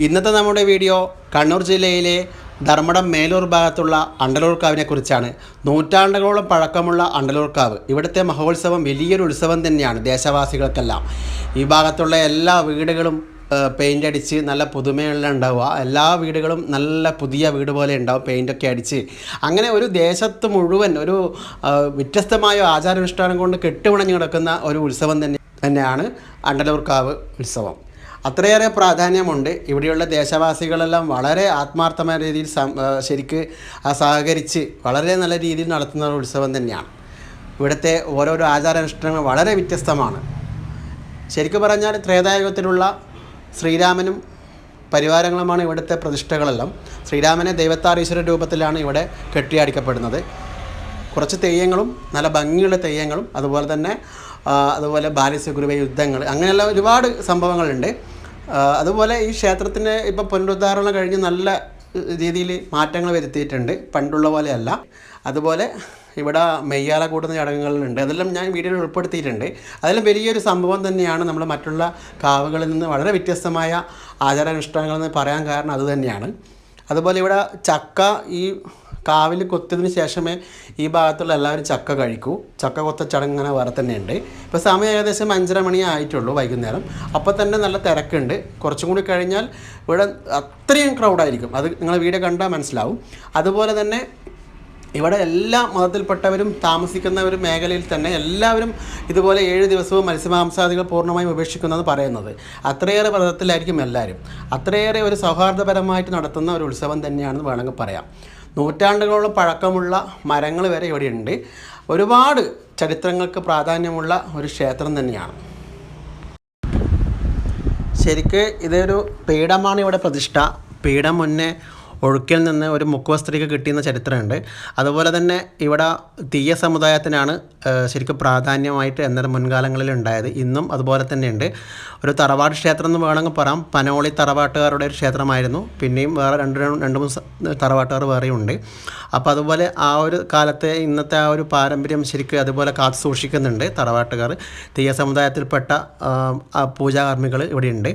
ഇന്നത്തെ നമ്മുടെ വീഡിയോ കണ്ണൂർ ജില്ലയിലെ ധർമ്മടം മേലൂർ ഭാഗത്തുള്ള അണ്ടലൂർക്കാവിനെ കുറിച്ചാണ്. നൂറ്റാണ്ടുകളോളം പഴക്കമുള്ള അണ്ടലൂർക്കാവ് ഇവിടുത്തെ മഹോത്സവം വലിയൊരു ഉത്സവം തന്നെയാണ് ദേശവാസികൾക്കെല്ലാം. ഈ ഭാഗത്തുള്ള എല്ലാ വീടുകളും പെയിന്റ് അടിച്ച് നല്ല പുതുമയുള്ള ഉണ്ടാവുക. എല്ലാ വീടുകളും നല്ല പുതിയ വീട് പോലെ ഉണ്ടാവും പെയിന്റൊക്കെ അടിച്ച്. അങ്ങനെ ഒരു ദേശത്ത് മുഴുവൻ ഒരു വ്യത്യസ്തമായ ആചാരാനുഷ്ഠാനം കൊണ്ട് കെട്ടുപിണഞ്ഞു കിടക്കുന്ന ഒരു ഉത്സവം തന്നെ തന്നെയാണ് അണ്ടലൂർക്കാവ് ഉത്സവം. അത്രയേറെ പ്രാധാന്യമുണ്ട്. ഇവിടെയുള്ള ദേശവാസികളെല്ലാം വളരെ ആത്മാർത്ഥമായ രീതിയിൽ ശരിക്ക് സഹകരിച്ച് വളരെ നല്ല രീതിയിൽ നടത്തുന്ന ഒരു ഉത്സവം തന്നെയാണ്. ഇവിടുത്തെ ഓരോരോ ആചാരാനുഷ്ഠാനങ്ങൾ വളരെ വ്യത്യസ്തമാണ്. ശരിക്കും പറഞ്ഞാൽ ത്രേതായുഗത്തിലുള്ള ശ്രീരാമനും പരിവാരങ്ങളുമാണ് ഇവിടുത്തെ പ്രതിഷ്ഠകളെല്ലാം. ശ്രീരാമനെ ദൈവത്താറീശ്വര രൂപത്തിലാണ് ഇവിടെ കെട്ടിയാടിക്കപ്പെടുന്നത്. കുറച്ച് തെയ്യങ്ങളും നല്ല ഭംഗിയുള്ള തെയ്യങ്ങളും അതുപോലെ തന്നെ അതുപോലെ ബാലസ്വഗുരുവ യുദ്ധങ്ങൾ അങ്ങനെയുള്ള ഒരുപാട് സംഭവങ്ങളുണ്ട്. അതുപോലെ ഈ ക്ഷേത്രത്തിന് ഇപ്പം പുനരുദ്ധാരണം കഴിഞ്ഞ് നല്ല രീതിയിൽ മാറ്റങ്ങൾ വരുത്തിയിട്ടുണ്ട്. പണ്ടുള്ള പോലെയല്ല. അതുപോലെ ഇവിടെ മെയ്യാല കൂടുന്ന ചടങ്ങുകളുണ്ട്. അതെല്ലാം ഞാൻ വീഡിയോയിൽ ഉൾപ്പെടുത്തിയിട്ടുണ്ട്. അതെല്ലാം വലിയൊരു സംഭവം തന്നെയാണ്. നമ്മൾ മറ്റുള്ള കാവുകളിൽ നിന്ന് വളരെ വ്യത്യസ്തമായ ആചാരാനുഷ്ഠാനങ്ങളെന്ന് പറയാൻ കാരണം അതുതന്നെയാണ് അതുപോലെ ഇവിടെ ചക്ക ഈ കാവിൽ കൊത്തിയതിന് ശേഷമേ ഈ ഭാഗത്തുള്ള എല്ലാവരും ചക്ക കഴിക്കൂ. ചക്ക കൊത്ത ചടങ്ങ് അങ്ങനെ വേറെ തന്നെ ഉണ്ട് ഇപ്പോൾ സമയം ഏകദേശം അഞ്ചര മണി ആയിട്ടുള്ളൂ വൈകുന്നേരം. അപ്പോൾ തന്നെ നല്ല തിരക്കുണ്ട്. കുറച്ചും കൂടി കഴിഞ്ഞാൽ ഇവിടെ അത്രയും ക്രൗഡായിരിക്കും അത് നിങ്ങൾ വീഡിയോ കണ്ടാൽ മനസ്സിലാവും. അതുപോലെ തന്നെ ഇവിടെ എല്ലാ മതത്തിൽപ്പെട്ടവരും താമസിക്കുന്ന ഒരു മേഖലയിൽ തന്നെ എല്ലാവരും ഇതുപോലെ ഏഴ് ദിവസവും മത്സ്യമാംസാദികൾ പൂർണമായും ഉപേക്ഷിക്കുന്നതെന്ന് പറയുന്നത്. അത്രയേറെ വ്രതത്തിലായിരിക്കും എല്ലാവരും. അത്രയേറെ ഒരു സൗഹാർദ്ദപരമായിട്ട് നടത്തുന്ന ഒരു ഉത്സവം തന്നെയാണെന്ന് വേണമെങ്കിൽ പറയാം. നൂറ്റാണ്ടുകളോളം പഴക്കമുള്ള മരങ്ങൾ വരെ ഇവിടെയുണ്ട്. ഒരുപാട് ചരിത്രങ്ങൾക്ക് പ്രാധാന്യമുള്ള ഒരു ക്ഷേത്രം തന്നെയാണ്. ശരിക്ക് ഇതൊരു പീഠമാണ് ഇവിടെ പ്രതിഷ്ഠ. പീഠം മുന്നേ ഒഴുക്കിൽ നിന്ന് ഒരു മുക്കുവസ്ത്രീക്ക് കിട്ടിയെന്ന ചരിത്രമുണ്ട്. അതുപോലെ തന്നെ ഇവിടെ തീയ സമുദായത്തിനാണ് ശരിക്കും പ്രാധാന്യമായിട്ട് എന്നൊരു മുൻകാലങ്ങളിൽ ഉണ്ടായത് ഇന്നും അതുപോലെ തന്നെയുണ്ട്. ഒരു തറവാട് ക്ഷേത്രം എന്ന് വേണമെങ്കിൽ പറയാം. പനോളി തറവാട്ടുകാരുടെ ഒരു ക്ഷേത്രമായിരുന്നു. പിന്നെയും വേറെ രണ്ട് രണ്ട് മൂന്ന് തറവാട്ടുകാർ വേറെയും ഉണ്ട് അപ്പോൾ അതുപോലെ ആ ഒരു കാലത്തെ ഇന്നത്തെ ആ ഒരു പാരമ്പര്യം ശരിക്കും അതുപോലെ കാത്തു സൂക്ഷിക്കുന്നുണ്ട് തറവാട്ടുകാർ. തീയ സമുദായത്തിൽപ്പെട്ട പൂജാകർമ്മികൾ ഇവിടെയുണ്ട്.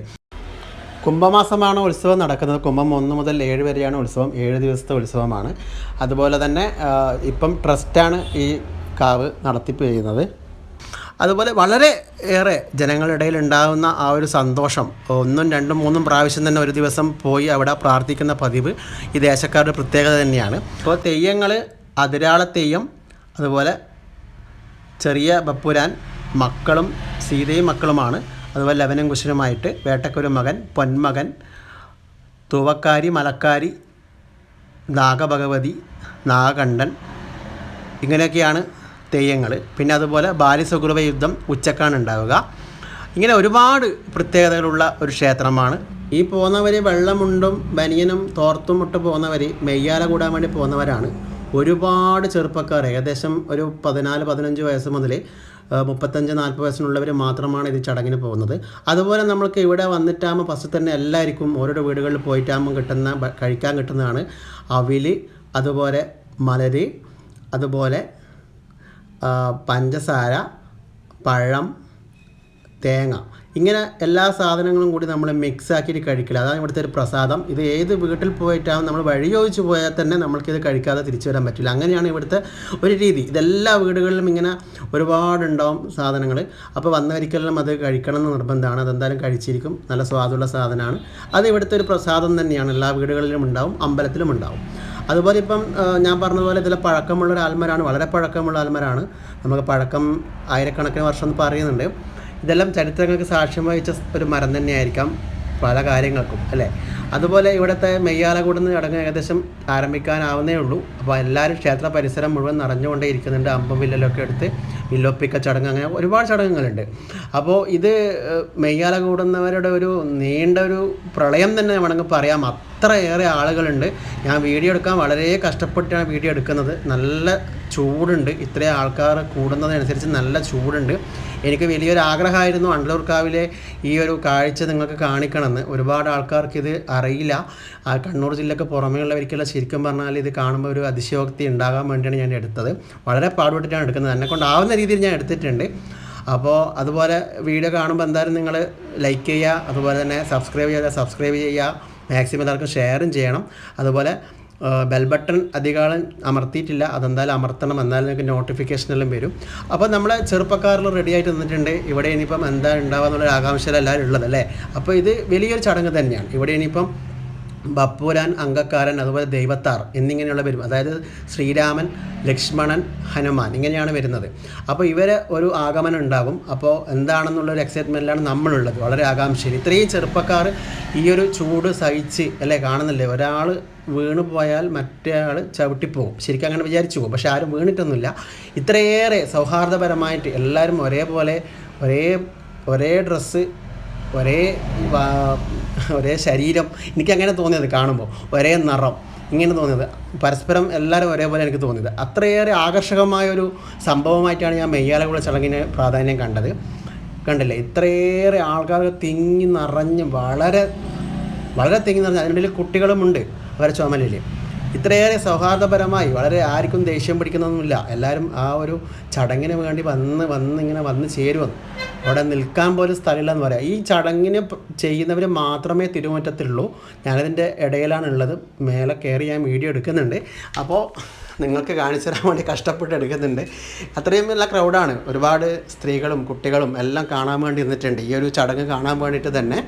കുംഭമാസമാണ് ഉത്സവം നടക്കുന്നത്. കുംഭം ഒന്ന് മുതൽ ഏഴ് വരെയാണ് ഉത്സവം. ഏഴ് ദിവസത്തെ ഉത്സവമാണ്. അതുപോലെ തന്നെ ഇപ്പം ട്രസ്റ്റാണ് ഈ കാവ് നടത്തിപ്പ് ചെയ്യുന്നത് അതുപോലെ വളരെ ഏറെ ജനങ്ങളുടെ ഇടയിൽ ഉണ്ടാകുന്ന ആ ഒരു സന്തോഷം ഒന്നും രണ്ടും മൂന്നും പ്രാവശ്യം തന്നെ ഒരു ദിവസം പോയി അവിടെ പ്രാർത്ഥിക്കുന്ന പതിവ് ഈ ദേശക്കാരുടെ പ്രത്യേകത തന്നെയാണ്. അപ്പോൾ തെയ്യങ്ങൾ അതിരാള തെയ്യം അതുപോലെ ചെറിയ ബപ്പുരാൻ മക്കളും സീതയും മക്കളുമാണ് അതുപോലെ ലവനും കുശനുമായിട്ട് വേട്ടക്കൊരു മകൻ പൊന്മകൻ തൂവക്കാരി മലക്കാരി നാഗഭഗവതി നാഗകണ്ഠൻ ഇങ്ങനെയൊക്കെയാണ് തെയ്യങ്ങൾ. പിന്നെ അതുപോലെ ബാലിസുഗ്രവ യുദ്ധം ഉച്ചക്കാണ് ഉണ്ടാവുക ഇങ്ങനെ ഒരുപാട് പ്രത്യേകതകളുള്ള ഒരു ക്ഷേത്രമാണ്. ഈ പോകുന്നവർ വെള്ളമുണ്ടും ബനിയനും തോർത്തും ഇട്ട് പോകുന്നവർ മെയ്യാല കൂടാൻ വേണ്ടി പോകുന്നവരാണ്. ഒരുപാട് ചെറുപ്പക്കാർ ഏകദേശം ഒരു പതിനാല് പതിനഞ്ച് വയസ്സ് മുതൽ മുപ്പത്തഞ്ച് നാൽപ്പത് വയസ്സിനുള്ളവർ മാത്രമാണ് ഇത് ചടങ്ങിന് പോകുന്നത്. അതുപോലെ നമ്മൾക്ക് ഇവിടെ വന്നിട്ടാകുമ്പോൾ ഫസ്റ്റ് തന്നെ എല്ലാവർക്കും ഓരോരോ വീടുകളിൽ പോയിട്ടാകുമ്പോൾ കിട്ടുന്ന കഴിക്കാൻ കിട്ടുന്നതാണ് അവിൽ അതുപോലെ മലര് അതുപോലെ പഞ്ചസാര പഴം തേങ്ങ. ഇങ്ങനെ എല്ലാ സാധനങ്ങളും കൂടി നമ്മൾ മിക്സ് ആക്കിയിട്ട് കഴിക്കില്ല. അതാണ് ഇവിടുത്തെ ഒരു പ്രസാദം. ഇത് ഏത് വീട്ടിൽ പോയിട്ടാകും നമ്മൾ വഴി ചോദിച്ചു പോയാൽ തന്നെ നമ്മൾക്കിത് കഴിക്കാതെ തിരിച്ചു വരാൻ പറ്റില്ല. അങ്ങനെയാണ് ഇവിടുത്തെ ഒരു രീതി. ഇതെല്ലാ വീടുകളിലും ഇങ്ങനെ ഒരുപാടുണ്ടാവും സാധനങ്ങൾ അപ്പോൾ വന്നവരിക്കെല്ലാം അത് കഴിക്കണം എന്ന് നിർബന്ധമാണ്. അതെന്തായാലും കഴിച്ചിരിക്കും. നല്ല സ്വാദുള്ള സാധനമാണ്. അത് ഇവിടുത്തെ ഒരു പ്രസാദം തന്നെയാണ്. എല്ലാ വീടുകളിലും ഉണ്ടാവും അമ്പലത്തിലും ഉണ്ടാവും. അതുപോലെ ഇപ്പം ഞാൻ പറഞ്ഞതുപോലെ ഇതിലെ പഴക്കമുള്ള ഒരു ആൽമരാണ്. വളരെ പഴക്കമുള്ള ആൽമരാണ്. നമുക്ക് പഴക്കം ആയിരക്കണക്കിന് വർഷം എന്ന് പറയുന്നുണ്ട്. ഇതെല്ലാം ചരിത്രങ്ങൾക്ക് സാക്ഷ്യം വഹിച്ച ഒരു മരം തന്നെയായിരിക്കാം പല കാര്യങ്ങൾക്കും അല്ലേ? അതുപോലെ ഇവിടുത്തെ മെയ്യാലകൂടം ചടങ്ങ് ഏകദേശം ആരംഭിക്കാനാവുന്നേ ഉള്ളൂ. അപ്പോൾ എല്ലാവരും ക്ഷേത്ര പരിസരം മുഴുവൻ നിറഞ്ഞുകൊണ്ടേ ഇരിക്കുന്നുണ്ട് അമ്പം വില്ലലൊക്കെ എടുത്ത് വില്ലൊപ്പിക്ക ചടങ്ങ് അങ്ങനെ ഒരുപാട് ചടങ്ങുകളുണ്ട്. അപ്പോൾ ഇത് ഏഹ്, മെയ്യാല കൂടുന്നവരുടെ ഒരു നീണ്ട ഒരു പ്രളയം തന്നെ വേണമെങ്കിൽ പറയാം. അത്രയേറെ ആളുകളുണ്ട്. ഞാൻ വീഡിയോ എടുക്കാൻ വളരെ കഷ്ടപ്പെട്ടാണ് വീഡിയോ എടുക്കുന്നത്. നല്ല ചൂടുണ്ട്. ഇത്രയും ആൾക്കാർ കൂടുന്നതനുസരിച്ച് നല്ല ചൂടുണ്ട്. എനിക്ക് വലിയൊരു ആഗ്രഹമായിരുന്നു അണ്ടലൂർക്കാവിലെ ഈ ഒരു കാഴ്ച നിങ്ങൾക്ക് കാണിക്കണമെന്ന്. ഒരുപാട് ആൾക്കാർക്ക് ഇത് അറിയില്ല. ആ കണ്ണൂർ ജില്ലക്ക് ഉള്ളവർക്കുള്ള ശരിക്കും പറഞ്ഞാൽ ഇത് കാണുമ്പോൾ ഒരു അതിശയോക്തി ഉണ്ടാകാൻ വേണ്ടിയാണ് ഞാൻ എടുത്തത്. വളരെ പാടുപെട്ടിട്ടാണ് എടുക്കുന്നത്. എന്നെ കൊണ്ടാവുന്ന രീതിയിൽ ഞാൻ എടുത്തിട്ടുണ്ട്. അപ്പോൾ അതുപോലെ വീഡിയോ കാണുമ്പോൾ എന്തായാലും നിങ്ങൾ ലൈക്ക് ചെയ്യുക. അതുപോലെ തന്നെ സബ്സ്ക്രൈബ് ചെയ്യുക സബ്സ്ക്രൈബ് ചെയ്യുക. മാക്സിമം എല്ലാവർക്കും ഷെയറും ചെയ്യണം. അതുപോലെ ബെൽ ബട്ടൺ അമർത്തിയിട്ടില്ല. അതെന്തായാലും അമർത്തണം. എന്നാലും നിങ്ങൾക്ക് നോട്ടിഫിക്കേഷൻ എല്ലാം വരും. അപ്പോൾ നമ്മൾ ചെറുപ്പക്കാരിൽ റെഡി ആയിട്ട് നിന്നിട്ടുണ്ട്. ഇവിടെ ഇനിയിപ്പം എന്താ ഉണ്ടാവുക എന്നുള്ളൊരു ആകാംക്ഷയിലെല്ലാവരും ഉള്ളത് അല്ലേ? അപ്പോൾ ഇത് വലിയൊരു ചടങ്ങ് തന്നെയാണ്. ഇവിടെ ഇനിയിപ്പം ബപ്പൂരാൻ അങ്കക്കാരൻ അതുപോലെ ദൈവത്താർ എന്നിങ്ങനെയുള്ള വരും അതായത് ശ്രീരാമൻ ലക്ഷ്മണൻ ഹനുമാൻ ഇങ്ങനെയാണ് വരുന്നത്. അപ്പോൾ ഇവരെ ഒരു ആഗമനം ഉണ്ടാകും. അപ്പോൾ എന്താണെന്നുള്ളൊരു എക്സൈറ്റ്മെന്റിലാണ് നമ്മളുള്ളത്. വളരെ ആകാംക്ഷയിൽ. ഇത്രയും ചെറുപ്പക്കാർ ഈ ഒരു ചൂട് സഹിച്ച് അല്ലേ കാണുന്നില്ലേ? ഒരാൾ വീണ് പോയാൽ മറ്റേ ആൾ ചവിട്ടിപ്പോകും. ശരിക്കും അങ്ങനെ വിചാരിച്ചു പോകും. പക്ഷെ ആരും വീണിട്ടൊന്നുമില്ല. ഇത്രയേറെ സൗഹാർദ്ദപരമായിട്ട് എല്ലാവരും ഒരേപോലെ ഒരേ ഒരേ ഡ്രസ്സ് ഒരേ ഒരേ ശരീരം എനിക്ക് അങ്ങനെ തോന്നിയത് കാണുമ്പോൾ ഒരേ നിറം ഇങ്ങനെ തോന്നിയത്. പരസ്പരം എല്ലാവരും ഒരേപോലെ എനിക്ക് തോന്നിയത്. അത്രയേറെ ആകർഷകമായ ഒരു സംഭവമായിട്ടാണ് ഞാൻ മെയ്യാലകുള ചടങ്ങിന് പ്രാധാന്യം കണ്ടത്. കണ്ടില്ലേ? ഇത്രയേറെ ആൾക്കാർ തിങ്ങി നിറഞ്ഞ് വളരെ വളരെ തിങ്ങി നിറഞ്ഞ് അതിനിടയിൽ കുട്ടികളുമുണ്ട് അവരെ ചുമലിൽ ഇത്രയേറെ സൗഹാർദ്ദപരമായി വളരെ ആർക്കും ദേഷ്യം പിടിക്കുന്നൊന്നുമില്ല. എല്ലാവരും ആ ഒരു ചടങ്ങിന് വേണ്ടി വന്ന് വന്ന് ഇങ്ങനെ വന്ന് ചേരുമെന്ന് അവിടെ നിൽക്കാൻ പോലും സ്ഥലമില്ല എന്ന് പറയാം. ഈ ചടങ്ങിന് ചെയ്യുന്നവർ മാത്രമേ തിരുമുറ്റത്തുള്ളൂ ഞാനതിന്റെ ഇടയിലാണ് ഉള്ളത് മേലെ കയറി ഞാൻ വീഡിയോ എടുക്കുന്നുണ്ട്. അപ്പോൾ നിങ്ങൾക്ക് കാണിച്ചു തരാൻ വേണ്ടി കഷ്ടപ്പെട്ട് എടുക്കുന്നുണ്ട്. അത്രയും നല്ല ക്രൗഡാണ്. ഒരുപാട് സ്ത്രീകളും കുട്ടികളും എല്ലാം കാണാൻ വേണ്ടി നിന്നിട്ടുണ്ട്. ഈ ഒരു ചടങ്ങ് കാണാൻ വേണ്ടിയിട്ട് തന്നെ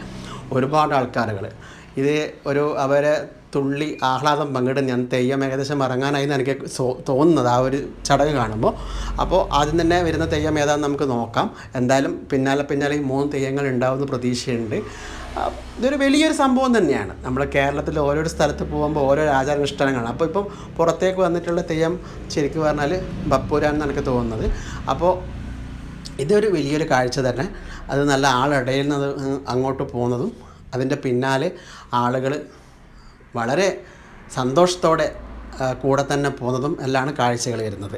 ഒരുപാട് ആൾക്കാരുകൾ ഇത് ഒരു അവരെ തുള്ളി ആഹ്ലാദം പങ്കിടും ഞാൻ തെയ്യം ഏകദേശം ഇറങ്ങാനായി എന്ന് എനിക്ക് തോന്നുന്നത് ആ ഒരു ചടങ്ങ് കാണുമ്പോൾ. അപ്പോൾ ആദ്യം തന്നെ വരുന്ന തെയ്യം ഏതാണെന്ന് നമുക്ക് നോക്കാം. എന്തായാലും പിന്നാലെ പിന്നാലെ ഈ മൂന്ന് തെയ്യങ്ങൾ ഉണ്ടാവുന്ന പ്രതീക്ഷയുണ്ട്. ഇതൊരു വലിയൊരു സംഭവം തന്നെയാണ്. നമ്മൾ കേരളത്തിൽ ഓരോരോ സ്ഥലത്ത് പോകുമ്പോൾ ഓരോ ആചാരാനുഷ്ഠാനങ്ങളാണ് അപ്പോൾ ഇപ്പം പുറത്തേക്ക് വന്നിട്ടുള്ള തെയ്യം ശരിക്കും പറഞ്ഞാൽ ബപ്പൂരാണെന്ന് എനിക്ക് തോന്നുന്നത്. അപ്പോൾ ഇതൊരു വലിയൊരു കാഴ്ച തന്നെ. അത് നല്ല ആളിടയിൽ നിന്ന് അങ്ങോട്ട് പോകുന്നതും അതിന്റെ പിന്നാലെ ആളുകൾ വളരെ സന്തോഷത്തോടെ കൂടെ തന്നെ പോകുന്നതും എല്ലാമാണ് കാഴ്ചകൾ വരുന്നത്.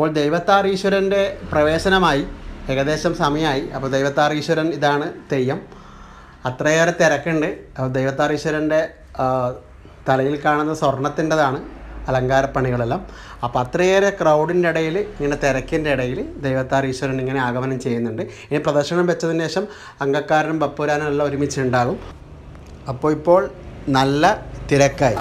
അപ്പോൾ ദൈവത്താർ ഈശ്വരന്റെ പ്രവേശനമായി ഏകദേശം സമയമായി. അപ്പോൾ ദൈവത്താർ ഈശ്വരൻ ഇതാണ് തെയ്യം. അത്രയേറെ തിരക്കുണ്ട്. അപ്പോൾ ദൈവത്താർ ഈശ്വരന്റെ തലയിൽ കാണുന്ന സ്വർണത്തിന്റെതാണ് അലങ്കാരപ്പണികളെല്ലാം. അപ്പോൾ അത്രയേറെ ക്രൗഡിന്റെ ഇടയിൽ ഇങ്ങനെ തിരക്കിന്റെ ഇടയിൽ ദൈവത്താർ ഈശ്വരൻ ഇങ്ങനെ ആഗമനം ചെയ്യുന്നുണ്ട്. ഇനി പ്രദർശനം വെച്ചതിന് ശേഷം അംഗക്കാരനും ബപ്പൂരാനും എല്ലാം ഒരുമിച്ച് ഉണ്ടാകും. അപ്പോൾ ഇപ്പോൾ നല്ല തിരക്കായി.